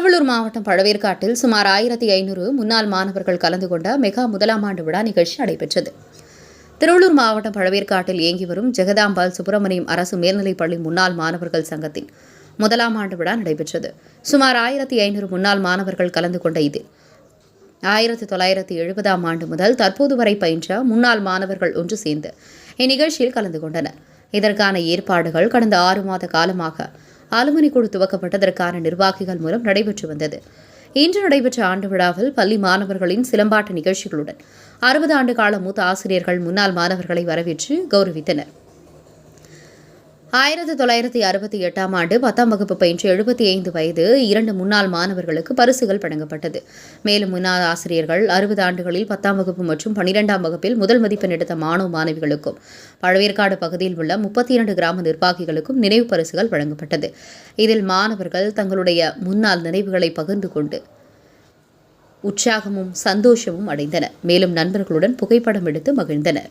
திருவள்ளூர் மாவட்டம் பழவேற்காட்டில் சுமார் ஆயிரத்தி ஐநூறு முன்னாள் மாணவர்கள் கலந்து கொண்ட மெகா முதலாம் ஆண்டு விழா நிகழ்ச்சி நடைபெற்றது. திருவள்ளூர் மாவட்டம் பழவேற்காட்டில் இயங்கி வரும் ஜெகதாம்பாள் சுப்பிரமணியம் அரசு மேல்நிலைப்பள்ளி முன்னாள் மாணவர்கள் சங்கத்தின் முதலாம் ஆண்டு விழா நடைபெற்றது. சுமார் ஆயிரத்தி ஐநூறு முன்னாள் மாணவர்கள் கலந்து கொண்ட இதில் ஆயிரத்தி தொள்ளாயிரத்தி எழுபதாம் ஆண்டு முதல் தற்போது வரை பயின்ற முன்னாள் மாணவர்கள் ஒன்று சேர்ந்து இந்நிகழ்ச்சியில் கலந்து கொண்டனர். இதற்கான ஏற்பாடுகள் கடந்த ஆறு மாத காலமாக அலுமினி துவக்கப்பட்டதற்கான நிர்வாகிகள் மூலம் நடைபெற்று வந்தது. இன்று நடைபெற்ற ஆண்டு விழாவில் பள்ளி மாணவர்களின் சிலம்பாட்ட நிகழ்ச்சிகளுடன் அறுபது ஆண்டு கால மூத்த ஆசிரியர்கள் முன்னாள் மாணவர்களை வரவேற்று கௌரவித்தனர். ஆயிரத்தி தொள்ளாயிரத்தி அறுபத்தி எட்டாம் ஆண்டு பத்தாம் வகுப்பு பயின்ற எழுபத்தி ஐந்து வயது இரண்டு முன்னாள் மாணவர்களுக்கு பரிசுகள் வழங்கப்பட்டது. மேலும் முன்னாள் ஆசிரியர்கள் அறுபது ஆண்டுகளில் பத்தாம் வகுப்பு மற்றும் பனிரெண்டாம் வகுப்பில் முதல் மதிப்பெண் எடுத்த மாணவ மாணவிகளுக்கும் பழவேற்காடு பகுதியில் உள்ள முப்பத்தி இரண்டு கிராம நிர்வாகிகளுக்கும் நினைவு பரிசுகள் வழங்கப்பட்டது. இதில் மாணவர்கள் தங்களுடைய முன்னாள் நினைவுகளை பகிர்ந்து கொண்டு உற்சாகமும் சந்தோஷமும் அடைந்தனர். மேலும் நண்பர்களுடன் புகைப்படம் எடுத்து மகிழ்ந்தனர்.